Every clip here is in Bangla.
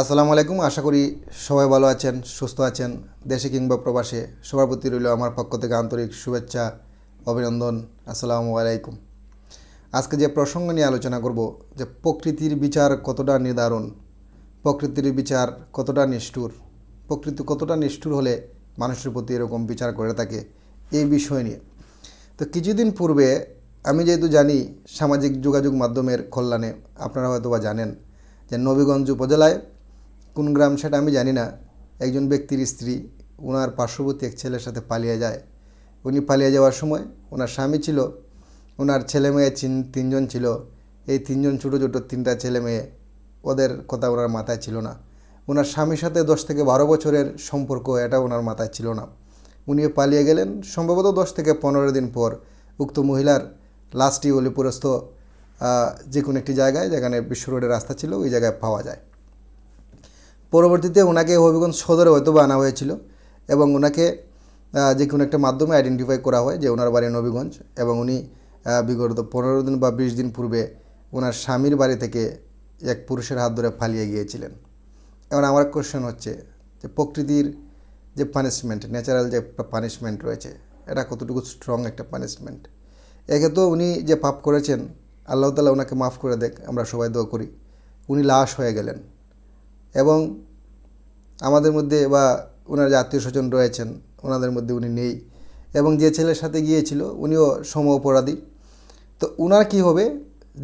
আসসালামু আলাইকুম, আশা করি সবাই ভালো আছেন, সুস্থ আছেন। দেশে কিংবা প্রবাসে সবার প্রতি রইল আমার পক্ষ থেকে আন্তরিক শুভেচ্ছা, অভিনন্দন, আসসালামু আলাইকুম। আজকে যে প্রসঙ্গ নিয়ে আলোচনা করব, যে প্রকৃতির বিচার কতটা নির্ধারণ প্রকৃতির বিচার কতটা নিষ্ঠুর, প্রকৃতি কতটা নিষ্ঠুর হলে মানুষের প্রতি এরকম বিচার করে থাকে এই বিষয় নিয়ে। তো কিছুদিন পূর্বে আমি যেহেতু জানি সামাজিক যোগাযোগ মাধ্যমের কল্যাণে আপনারা হয়তো বা জানেন যে নবীগঞ্জ উপজেলায় কোন গ্রাম সেটা আমি জানি না। একজন ব্যক্তির স্ত্রী ওনার পার্শ্ববর্তী এক ছেলের সাথে পালিয়ে যায়। উনি পালিয়ে যাওয়ার সময় ওনার স্বামী ছিল ওনার ছেলে মেয়ে চিন- তিনজন ছিল। এই তিনজন ছোটো ছোটো তিনটা ছেলে মেয়ে ওদের কথা ওনার মাথায় ছিল না। ওনার স্বামীর সাথে দশ থেকে বারো বছরের সম্পর্ক এটা ওনার মাথায় ছিল না। উনি পালিয়ে গেলেন। সম্ভবত দশ থেকে পনেরো দিন পর উক্ত মহিলার লাশটি অলিপুরস্থ যে কোনো একটি জায়গায়, যেখানে বিশ্ব রোডের রাস্তা ছিল, ওই জায়গায় পাওয়া যায়। পরবর্তীতে ওনাকে হবিগঞ্জ সদরে হয়তো আনা হয়েছিল এবং ওনাকে যে কোনো একটা মাধ্যমে আইডেন্টিফাই করা হয় যে ওনার বাড়ি নবীগঞ্জ এবং উনি বিগত পনেরো দিন বা বিশ দিন পূর্বে ওনার স্বামীর বাড়ি থেকে এক পুরুষের হাত ধরে পালিয়ে গিয়েছিলেন। এখন আমার কোশ্চেন হচ্ছে যে প্রকৃতির যে পানিশমেন্ট ন্যাচারাল যে পানিশমেন্ট রয়েছে, এটা কতটুকু স্ট্রং একটা পানিশমেন্ট একে তো উনি যে পাপ করেছেন, আল্লাহ তালা ওনাকে মাফ করে দেখ, আমরা সবাই দোয়া করি। উনি লাশ হয়ে গেলেন। এবং আমাদের মধ্যে বা ওনার যে আত্মীয় স্বজন রয়েছেন, ওনাদের মধ্যে উনি নেই এবং যে ছেলের সাথে গিয়েছিল উনিও সম অপরাধী। তো উনার কি হবে?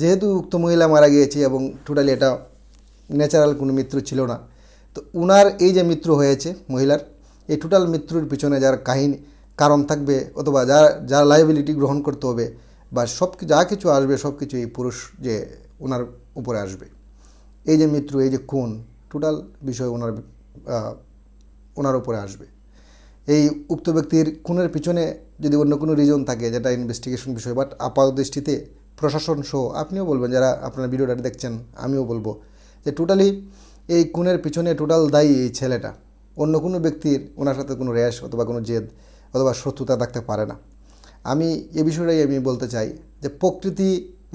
যেহেতু উক্ত মহিলা মারা গিয়েছে এবং টোটালি এটা ন্যাচারাল কোনো মৃত্যু ছিল না, তো উনার এই যে মৃত্যু হয়েছে মহিলার, এই টোটাল মৃত্যুর পিছনে যার কাহিনী, কারণ থাকবে অথবা যার যার লাইবিলিটি গ্রহণ করতে হবে বা সব যা কিছু আসবে সব কিছু এই পুরুষ যে ওনার উপরে আসবে। এই যে মৃত্যু এই যে খুন টোটাল বিষয় ওনার ওনার উপরে আসবে। এই উক্ত ব্যক্তির খুনের পিছনে যদি অন্য কোনো রিজন থাকে যেটা ইনভেস্টিগেশন বিষয় বাট আপাত দৃষ্টিতে প্রশাসন সহ আপনিও বলবেন, যারা আপনার ভিডিওটা দেখছেন, আমিও বলব যে টোটালি এই খুনের পিছনে টোটাল দায়ী এই ছেলেটা। অন্য কোনো ব্যক্তির ওনার সাথে কোনো র্যাশ অথবা কোনো জেদ অথবা শত্রুতা থাকতে পারে না। আমি এ বিষয়টাই আমি বলতে চাই যে প্রকৃতি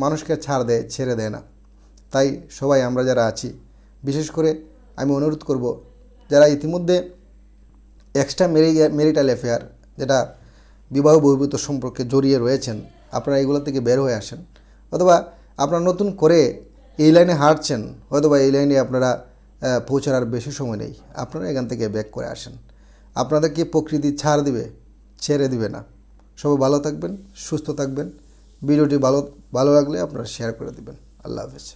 মানুষকে ছাড় দেয়, ছেড়ে দেয় না। তাই সবাই আমরা যারা আছি বিশেষ করে আমি অনুরোধ করব যারা ইতিমধ্যে এক্সট্রা মেরি মেরিটাল অ্যাফেয়ার যেটা বিবাহ বহির্ভূত সম্পর্কে জড়িয়ে রয়েছেন, আপনারা এগুলো থেকে বের হয়ে আসেন। অথবা আপনারা নতুন করে এই লাইনে হাঁটছেন, অথবা এই লাইনে আপনারা পৌঁছার আর বেশি সময় নেই, আপনারা এখান থেকে ব্যাক করে আসেন। আপনাদেরকে প্রকৃতি ছাড় দিবে, ছেড়ে দিবে না। সবাই ভালো থাকবেন, সুস্থ থাকবেন। ভিডিওটি ভালো ভালো লাগলে আপনারা শেয়ার করে দেবেন। আল্লাহ হাফেজ।